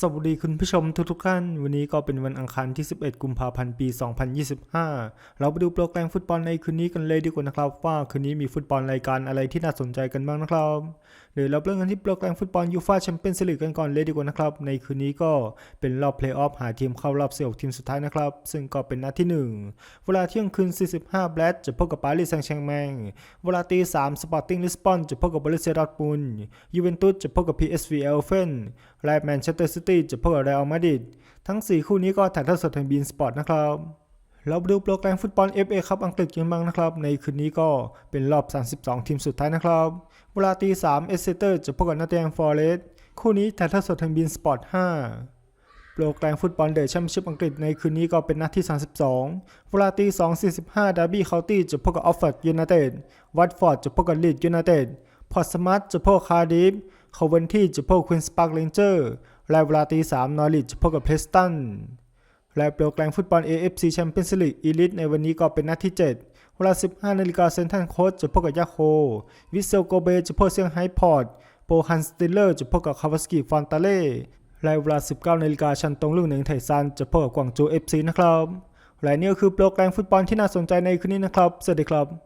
สวัสดีคุณผู้ชมทุกๆท่าน วันนี้ก็เป็นวันอังคารที่ 11 กุมภาพันธ์ ปี 2025 เราไปดูโปรแกรมฟุตบอลในคืนนี้กันเลยดีกว่านะครับ ว่าคืนนี้มีฟุตบอลรายการอะไรที่น่าสนใจกันบ้างนะครับ เดี๋ยวเราเริ่มกันที่โปรแกรมฟุตบอลยูฟ่าแชมเปี้ยนส์ลีกกันก่อนเลยดีกว่านะครับ ในคืนนี้ก็เป็นรอบเพลย์ออฟหาทีมเข้ารอบ16ทีมสุดท้ายนะครับ ซึ่งก็เป็นนัดที่ 1 เวลาเที่ยงคืน 45 แบลดจะพบกับปารีสแซงต์แชร์แมง เวลาตี3สปอร์ติ้งลิสบอนจะพบกับบริเซียดอร์ทมุนยูเวนตุสจะพบกับ PSV เอลเฟน และแมนเชสเตอร์ซิตี้จะพบกับเรอัลมาดริดทั้ง 4 คู่นี้ก็ถ่ายทอดสดทางบีนสปอร์ตนะครับ เราไปดูโปรแกรมฟุตบอล FA ครับอังกฤษกันบ้างนะครับ ในคืนนี้ก็เป็นรอบ 32 ทีมสุดท้ายนะครับเวลาตี3เอสเซเตอร์จะพบกับนอตติงฟอร์เรสต์คู่นี้ถ่ายทอดสดทางบีนสปอร์ต5โปรแกรมฟุตบอลเดอะแชมเปี้ยนชิพอังกฤษในคืนนี้ก็เป็นนัดที่ 32 เวลาตี 2 45ดาร์บี้เคาน์ตี้จะพบกับออฟฟอร์ดยูไนเต็ด วัตฟอร์ดจะพบกับลีดยูไนเต็ด พอร์ตสมัตจะพบกับคาร์ดิฟ คาเวนที่จะพบควีนสปาร์คเรนเจอร์และเวลาตี3นอริทจะพบกับเพลสตันและโปรแกรมฟุตบอล AFC Champions League Elite ในวันนี้ก็เป็นนัดที่ 7 เวลา 15นาฬิกาเซนทันโคสจะพบกับยาโค วิเซลโกเบจะพบเซียงไฮพอร์ต โปฮันสติลเลอร์จะพบกับคาวาสกิฟอนตาเล่ และเวลา 19นาฬิกาชันตงลุ่งหนึ่งไทซันจะพบกับกวางโจว FC นะครับ และนี่ก็คือโปรแกรมฟุตบอลที่น่าสนใจในคืนนี้นะครับ สวัสดีครับ